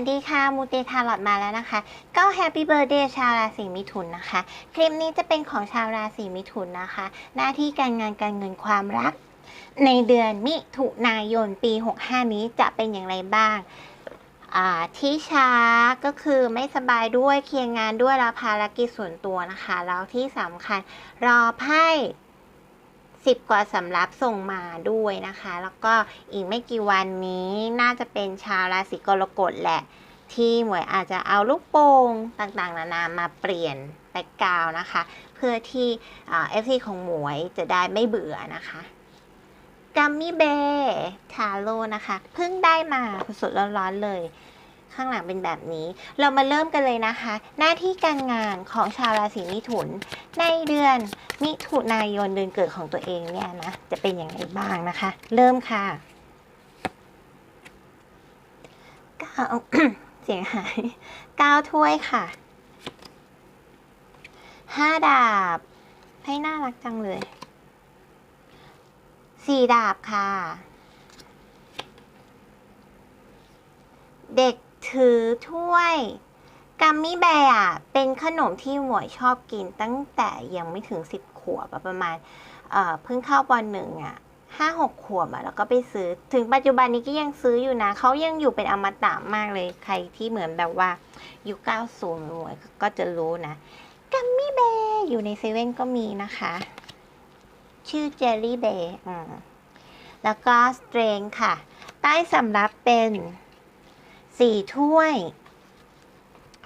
สวัสดีค่ะ มูเตทาลอดมาแล้วนะคะ ก็แฮปปี้เบ t ร์เดย์ชาวราศีมิถุนนะคะ คลิปนี้จะเป็นของชาวราศีมิถุนนะคะ หน้าที่การงานการเงินความรัก ในเดือนมิถุนายนปี 65 นี้จะเป็นอย่างไรบ้างอ่าที่ช้าก็คือไม่สบายด้วยเคลียร์งานด้วยแล้วภารกิจส่วนตัวนะคะ แล้วที่สำคัญรอไพ่ สิบกว่าสำรับส่งมาด้วยนะคะ แล้วก็อีกไม่กี่วันนี้น่าจะเป็นชาวราศีกรกฎแหละ ที่หมวยอาจจะเอาลูกโป่งต่างๆ นานามาเปลี่ยนแบ็กกราวนะคะ เพื่อที่เอฟซีของหมวยจะได้ไม่เบื่อนะคะกัมมี่เบทาโร่นะคะ เพิ่งได้มาสดๆร้อนๆเลย ข้างหลังเป็นแบบนี้ เรามาเริ่มกันเลยนะคะ หน้าที่การงานของชาวราศีมิถุน ในเดือนมิถุนายนเดือนเกิดของตัวเองเนี่ยนะ จะเป็นอย่างไรบ้างนะคะ เริ่มค่ะเก้าเสียงหายเก้าถ้วยค่ะห้าดาบ ให้น่ารักจังเลยสี่ดาบค่ะ เด็ก ถือถ้วยกัมมี่แบร์อะเป็นขนมที่หมวยชอบกินตั้งแต่ยังไม่ถึงสิบขวบอะประมาณเอ่อเพิ่งเข้าปหนึ่งอะห้าหกขวบอะแล้วก็ไปซื้อ ถึงปัจจุบันนี้ก็ยังซื้ออยู่นะ เขายังอยู่เป็นอมตะมากเลยใครที่เหมือนแบบว่ายุคเก้าศูนย์หมวยก็จะรู้นะกัมมี่แบร์อยู่ในเซเว่นก็มีนะคะ ชื่อเจลลี่เบย์แล้วก็สเตรงค่ะ ใต้สำรับเป็น สี่ถ้วย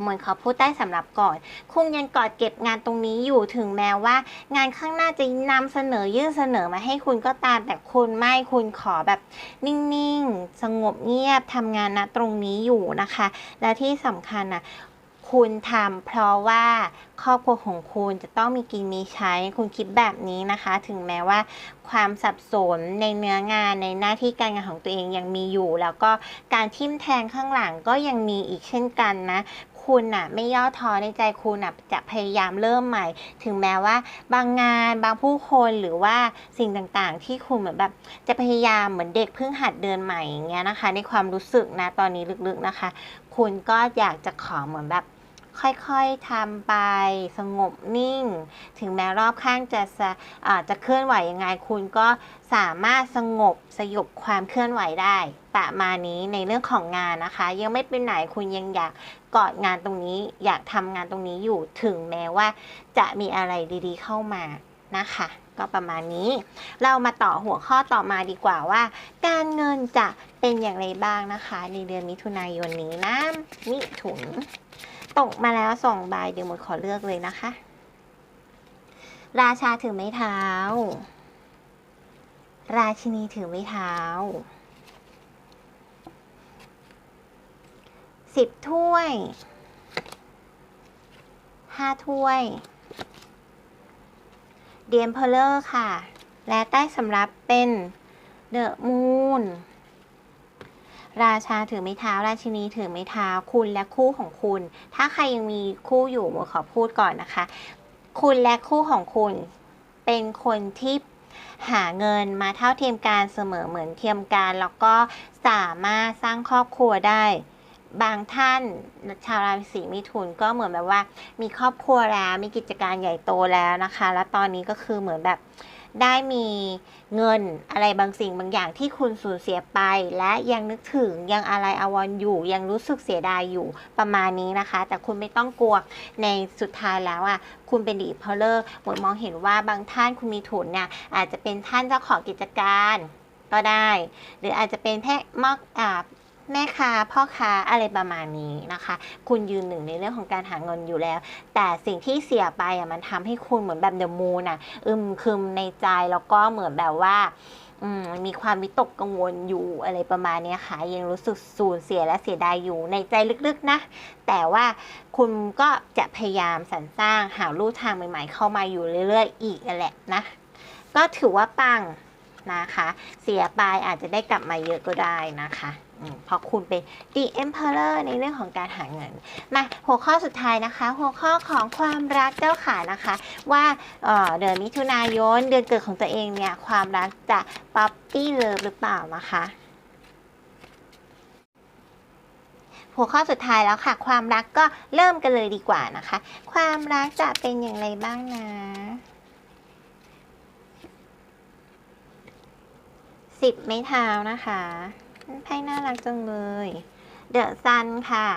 เหมือนเขาพูดใต้สำหรับก่อน คุณยังกอดเก็บงานตรงนี้อยู่ถึงแม้ว่า งานข้างหน้าจะนำเสนอยื่นเสนอมาให้คุณก็ตาม แต่คุณไม่คุณขอแบบนิ่ง ๆ สงบเงียบทำงานนะตรงนี้อยู่นะคะ และที่สำคัญนะ คุณทำเพราะว่าครอบครัวของคุณจะต้องมีกินมีใช้ คุณคิดแบบนี้นะคะ ถึงแม้ว่า ความสับสนในเนื้องานในหน้าที่การงานของตัวเองยังมีอยู่ แล้วก็การทิมแทงข้างหลังก็ยังมีอีกเช่นกันนะคุณน่ะไม่ย่อท้อในใจคุณน่ะจะพยายามเริ่มใหม่ ถึงแม้ว่า บางงานบางผู้คนหรือว่าสิ่งต่างๆ ที่คุณเหมือนแบบจะพยายามเหมือนเด็กเพิ่งหัดเดินใหม่อย่างเงี้ยนะคะ ในความรู้สึกนะตอนนี้ลึกๆนะคะ คุณก็อยากจะขอเหมือนแบบ ค่อยๆทำไปสงบนิ่ง ถึงแม้รอบข้างจะสะจะเคลื่อนไหวยังไงคุณก็สามารถสงบสยบความเคลื่อนไหวได้ ประมาณนี้ในเรื่องของงานนะคะ ยังไม่เป็นไหนคุณยังอยากกอดงานตรงนี้ อยากทำงานตรงนี้อยู่ถึงแม้ว่า จะมีอะไรดีๆเข้ามานะคะก็ประมาณนี้ เรามาต่อหัวข้อต่อมาดีกว่าว่า การเงินจะเป็นอย่างไรบ้างนะคะ ในเดือนมิถุนายนนี้นะมิถุน ตกมาแล้วสองใบเดี๋ยวหมดขอเลือกเลยนะคะ ราชาถือไม้เท้า ราชินีถือไม้เท้าสิบถ้วยห้าถ้วยเดียมเพลเลอร์ค่ะ และใต้สำรับเป็นเดอะมูน ราชาถือไม้เท้า ราชินีถือไม้เท้า คุณและคู่ของคุณ ถ้าใครยังมีคู่อยู่โมขอพูดก่อนนะคะ คุณและคู่ของคุณเป็นคนที่หาเงินมาเท่าเทียมกันเสมอเหมือนเทียมกันแล้วก็สามารถสร้างครอบครัวได้บางท่านชาวราศีมิถุนก็เหมือนแบบว่า มีครอบครัวแล้วมีกิจการใหญ่โตแล้วนะคะ แล้วตอนนี้ก็คือเหมือนแบบ ได้มีเงินอะไรบางสิ่งบางอย่างที่คุณสูญเสียไป และยังนึกถึงยังอะไรอาวรอยู่ ยังรู้สึกเสียดายอยู่ประมาณนี้นะคะ แต่คุณไม่ต้องกลัวในสุดท้ายแล้วอะคุณเป็นดีเพลเลอร์หมวยมองเห็นว่าบางท่านคุณมีทุนเนี่ยอาจจะเป็นท่านเจ้าของกิจการก็ได้ หรืออาจจะเป็นแพมอกอ่า แม่ค้าพ่อค้าอะไรประมาณนี้นะคะ คุณยืนหนึ่งในเรื่องของการหาเงินอยู่แล้ว แต่สิ่งที่เสียไปอะมันทำให้คุณเหมือนแบบเดอะมูนอะอึมครึมในใจแล้วก็เหมือนแบบว่ามมีความวิตกกังวลอยู่อะไรประมาณนี้ค่ะ ยังรู้สึกสูญเสียและเสียดายอยู่ในใจลึกๆนะ แต่ว่าคุณก็จะพยายามสรรสร้างหาลู่ทางใหม่ๆ เข้ามาอยู่เรื่อยๆ อีกแหละนะ ก็ถือว่าปังนะคะ เสียไปอาจจะได้กลับมาเยอะก็ได้นะคะ เพราะคุณเป็น The Emperor ในเรื่องของการหาเงิน มาหัวข้อสุดท้ายนะคะ หัวข้อของความรักเจ้าขานะคะ ว่าเออเดือนมิถุนายนเดือนเกิดของตัวเองเนี่ย ความรักจะป๊อปปี้เลิฟหรือเปล่านะคะหัวข้อสุดท้ายแล้วค่ะ ความรักก็เริ่มกันเลยดีกว่านะคะ ความรักจะเป็นอย่างไรบ้างนะสิบไม้เท้านะคะ ไพ่น่ารักจังเลย เดอะซันค่ะ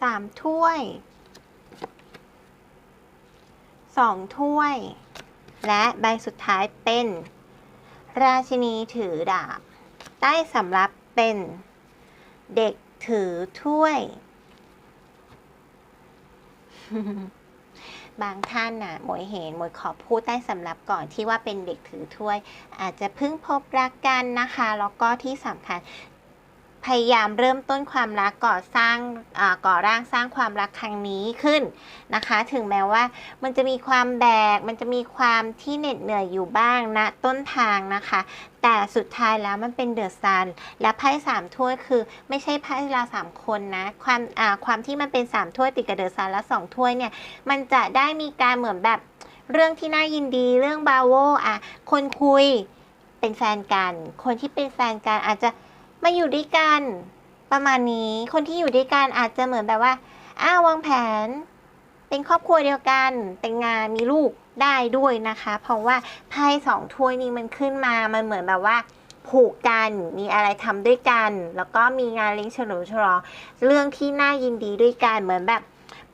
สามถ้วย สองถ้วย และใบสุดท้ายเป็น ราชินีถือดาบ ใต้สำรับเป็น เด็กถือถ้วย บางท่านน่ะหมวยเห็นหมวยขอพูดใต้สำรับก่อนที่ว่าเป็นเด็กถือถ้วย อาจจะเพิ่งพบรักกันนะคะ แล้วก็ที่สำคัญ พยายามเริ่มต้นความรักก่อสร้างก่อร่างสร้างความรักครั้งนี้ขึ้นนะคะ ถึงแม้ว่ามันจะมีความแบก มันจะมีความที่เหน็ดเหนื่อยอยู่บ้างณนะต้นทางนะคะ แต่สุดท้ายแล้วมันเป็นเดอะซันและไพ่สามถ้วยคือ ไม่ใช่ไพ่เราสามคนนะความความที่มันเป็นสามถ้วยติดกับเดอะซันและสองถ้วยเนี่ยมันจะได้มีการเหมือนแบบเรื่องที่น่ายินดีเรื่องบาโวอะคนคุยเป็นแฟนกัน คนที่เป็นแฟนกันอาจจะ มาอยู่ด้วยกัน ประมาณนี้คนที่อยู่ด้วยกันอาจจะเหมือนแบบว่า อ้าววางแผน เป็นครอบครัวเดียวกันแต่งงานมีลูกได้ด้วยนะคะ เพราะว่าไพ่สองถ้วยนี้มันขึ้นมามันเหมือนแบบว่าผูกกันมีอะไรทำด้วยกัน แล้วก็มีงานเลี้ยงฉลองฉลองเรื่องที่น่ายินดีด้วยกันเหมือนแบบ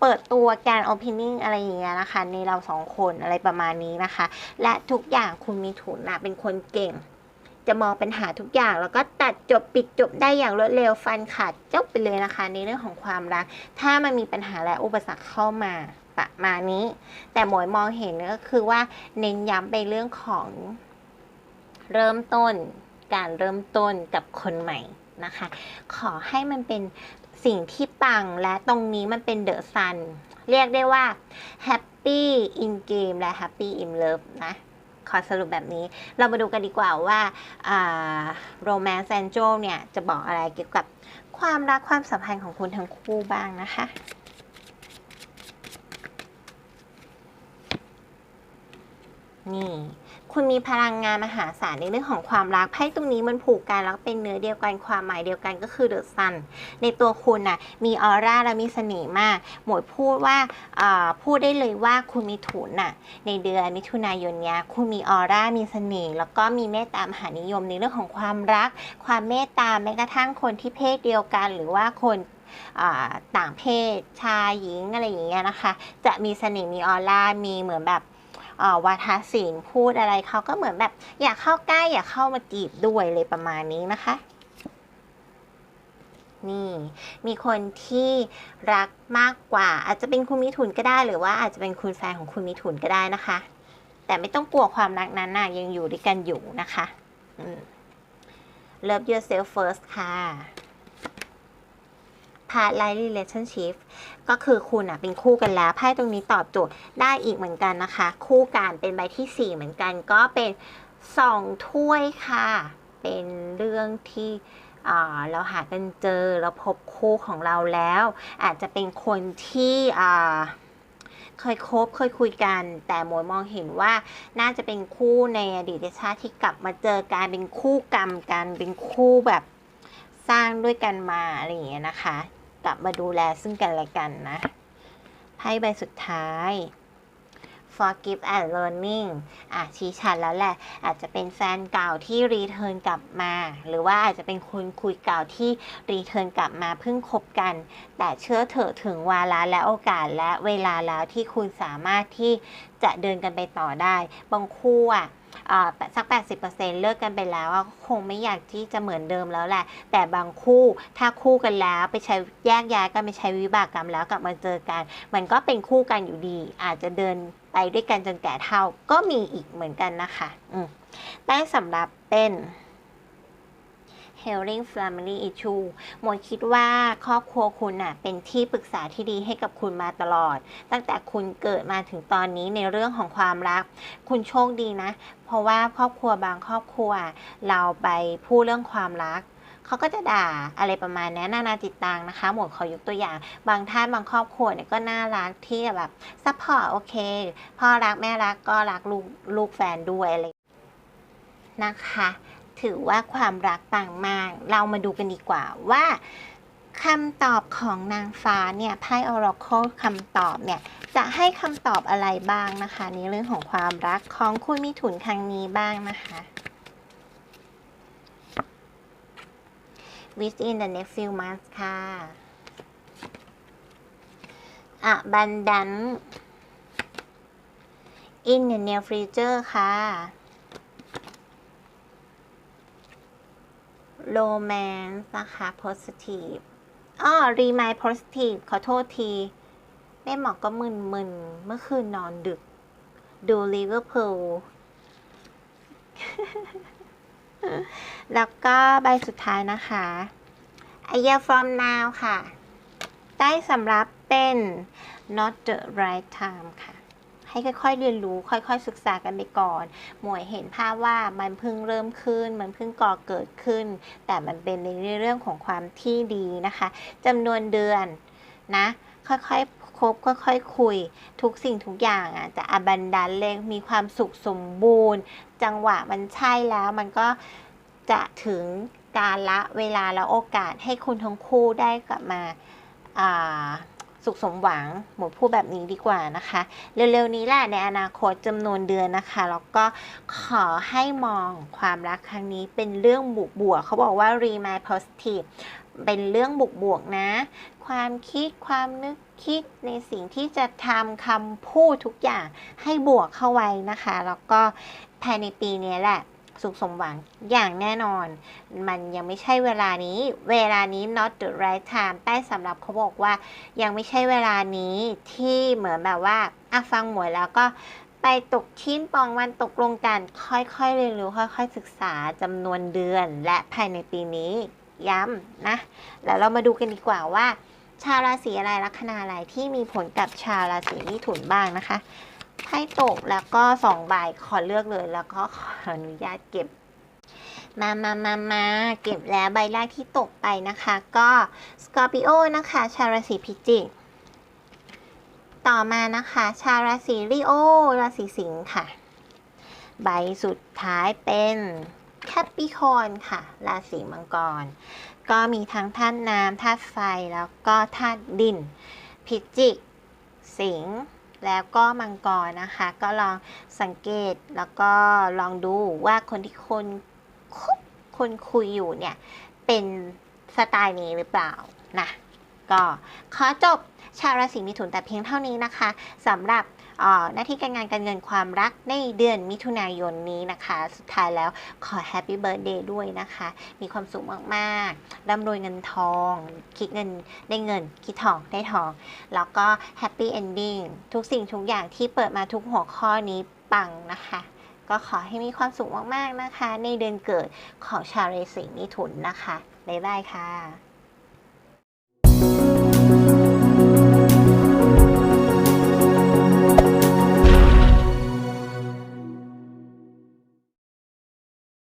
เปิดตัวการโอเพนนิ่งอะไรอย่างเงี้ยนะคะ ในเราสองคนอะไรประมาณนี้นะคะ และทุกอย่างคุณมีถุนนะเป็นคนเก่ง จะมองปัญหาทุกอย่าง แล้วก็ตัดจบปิดจบได้อย่างรวดเร็วฟันขาดจบไปเลยนะคะ ในเรื่องของความรัก ถ้ามันมีปัญหาและอุปสรรคเข้ามาประมาณนี้ แต่หมวยมองเห็นก็คือว่าเน้นย้ำไปเรื่องของเริ่มต้น การเริ่มต้นกับคนใหม่นะคะ ขอให้มันเป็นสิ่งที่ปังและตรงนี้มันเป็นเดอะซัน เรียกได้ว่า Happy in Game และ Happy in Love นะ ขอสรุปแบบนี้ เรามาดูกันดีกว่าว่า Romance Angel เนี่ย จะบอกอะไรเกี่ยวกับความรักความสัมพันธ์ของคุณทั้งคู่บ้างนะคะนี่ คุณมีพลังงานมหาศาลในเรื่องของความรักไพ่ตรงนี้มันผูกกันแล้วเป็นเนื้อเดียวกันความหมายเดียวกันก็คือเดอะซันในตัวคุณน่ะมีออร่าและมีเสน่ห์มาก หมวยพูดว่าพูดได้เลยว่าคุณมีถุนน่ะในเดือนมิถุนายนเนี้ยคุณมีออร่ามีเสน่ห์แล้วก็มีเมตตามหานิยมในเรื่องของความรัก ความเมตตาแม้กระทั่งคนที่เพศเดียวกัน หรือว่าคนต่างเพศชายหญิงอะไรอย่างเงี้ยนะคะ จะมีเสน่ห์มีออร่ามีเหมือนแบบ วาทศิลป์พูดอะไรเขาก็เหมือนแบบ อยากเข้าใกล้อยากเข้ามาจีบด้วยเลยประมาณนี้นะคะ นี่ มีคนที่รักมากกว่า อาจจะเป็นคุณมิถุนก็ได้หรือว่าอาจจะเป็นคุณแฟนของคุณมิถุนก็ได้นะคะ แต่ไม่ต้องกลัวความรักนั้นน่ะยังอยู่ด้วยกันอยู่นะคะ Love yourself first ค่ะ Part Life Relationship ก็คือคุณอะเป็นคู่กันแล้วไพ่ตรงนี้ตอบโจทย์ได้อีกเหมือนกันนะคะ คู่กันเป็นใบที่ 4 เหมือนกันก็เป็นสองถ้วยค่ะ เป็นเรื่องที่เราหากันเจอเราพบคู่ของเราแล้ว อาจจะเป็นคนที่เคยคบเคยคุยกัน แต่หมวยมองเห็นว่าน่าจะเป็นคู่ในอดีตชาติที่กลับมาเจอกันเป็นคู่กรรมกันเป็นคู่แบบสร้างด้วยกันมาอะไรอย่างเงี้ยนะคะ กลับมาดูแลซึ่งกันและกันนะไพ่ใบสุดท้าย forgive and learning อะชี้ชัดแล้วแหละ อาจจะเป็นแฟนเก่าที่รีเทิร์นกลับมา หรือว่าอาจจะเป็นคนคุยเก่าที่รีเทิร์นกลับมาเพิ่งคบกัน แต่เชื่อเถอะถึงวาระและโอกาสและเวลาแล้วที่คุณสามารถที่จะเดินกันไปต่อได้ บางคู่อะ สัก 80%เลิกกันไปแล้วคงไม่อยากที่จะเหมือนเดิมแล้วแหละ แต่บางคู่ถ้าคู่กันแล้วไปใช้แยกย้ายกันไปใช้วิบากกรรมแล้วกลับมาเจอกัน มันก็เป็นคู่กันอยู่ดี อาจจะเดินไปด้วยกันจนแก่เท่าก็มีอีกเหมือนกันนะคะ อืมได้สำหรับเป็น Healing Family Issue หมวยคิดว่าครอบครัวคุณน่ะเป็นที่ปรึกษาที่ดีให้กับคุณมาตลอด ตั้งแต่คุณเกิดมาถึงตอนนี้ในเรื่องของความรัก คุณโชคดีนะ เพราะว่าครอบครัวบางครอบครัว เราไปพูดเรื่องความรักเขาก็จะด่าอะไรประมาณนี้นานาจิตตังนะคะ หมวดขอยกตัวอย่าง บางท่านบางครอบครัวเนี่ยก็น่ารักที่แบบซัพพอร์ตโอเค พ่อรักแม่รักก็รักลูกลูกแฟนด้วยอะไรนะคะ ถือว่าความรักปังมาก เรามาดูกันดีกว่าว่าคำตอบของนางฟ้าเนี่ยไพ่ Oracle คำตอบเนี่ยจะให้คำตอบอะไรบ้างนะคะในเรื่องของความรักของคุณมิถุนครั้งนี้บ้างนะคะ within the next few months ค่ะ abundant in the near future ค่ะ romance นะคะ positive อ้อ remind positive ขอโทษที แม่หมอก็มึนๆเมื่อคืนนอนดึก ดูลิเวอร์พูลแล้วก็ใบสุดท้ายนะคะ A year from now ค่ะ ได้สำรับเป็น not the right time ค่ะ ให้ค่อยๆเรียนรู้ ค่อยๆ ศึกษากันไปก่อน หมวยเห็นภาพว่ามันเพิ่งเริ่มขึ้น มันเพิ่งก่อเกิดขึ้น แต่มันเป็นในเรื่องของความที่ดีนะคะจำนวนเดือนนะค่อยๆคบค่อยๆคุย ทุกสิ่งทุกอย่างอะจะอบันดันเลยมีความสุขสมบูรณ์ จังหวะมันใช่แล้วมันก็จะถึงการละเวลาและโอกาสให้คุณทั้งคู่ได้กลับมาา สุขสมหวังหมดพูดแบบนี้ดีกว่านะคะ เร็วๆนี้แหละในอนาคตจำนวนเดือนนะคะ แล้วก็ขอให้มองความรักครั้งนี้เป็นเรื่องบวกบวกเขาบอกว่า remind positive เป็นเรื่องบวกบวกนะ ความคิดความนึกคิดในสิ่งที่จะทำคำพูดทุกอย่างให้บวกเข้าไว้นะคะ แล้วก็ภายในปีนี้แหละ สุขสมหวังอย่างแน่นอน มันยังไม่ใช่เวลานี้ เวลานี้ not the right time ใต้สำหรับเขาบอกว่า ยังไม่ใช่เวลานี้ที่เหมือนแบบว่าอะฟังหมวยแล้วก็ไปตกชิ้นปองวันตกลงกัน ค่อยๆเรียนรู้ ค่อยๆศึกษาจำนวนเดือนและภายในปีนี้ย้ำนะ แล้วเรามาดูกันดีกว่าว่า ชาวราศีอะไรลัคนาอะไรที่มีผลกับชาวราศีมิถุนบ้างนะคะ ไพ่ตกแล้วก็สองใบขอเลือกเลยแล้วก็ขออนุญาตเก็บ มามามามาเก็บแล้วใบแรกที่ตกไปนะคะ ก็สกอร์ปิโอนะคะชาวราศีพิจิกต่อมานะคะ ชาวราศีลิโอราศีสิงค์ค่ะ ใบสุดท้ายเป็นแคปปิคอนค่ะ ราศีมังกร ก็มีทั้งธาตุน้ำธาตุไฟแล้วก็ธาตุดิน พิจิก สิงห์ แล้วก็มังกรนะคะ ก็ลองสังเกตแล้วก็ลองดูว่าคนที่คนคบคนคุยอยู่เนี่ย เป็นสไตล์นี้หรือเปล่านะก็ขอจบชาวราศีมิถุนแต่เพียงเท่านี้นะคะสำหรับ หน้าที่การงานการเงินความรักในเดือนมิถุนายนนี้นะคะ สุดท้ายแล้วขอแฮปปี้เบิร์ดเดย์ด้วยนะคะ มีความสุขมากๆร่ำรวยเงินทอง คิดเงินได้เงิน คิดทองได้ทอง แล้วก็แฮปปี้เอนดิ้งทุกสิ่งทุกอย่างที่เปิดมาทุกหัวข้อนี้ปังนะคะก็ขอให้มีความสุขมาก ๆ นะคะ ในเดือนเกิดของชาวราศีมิถุนนะคะ บ๊ายบายค่ะ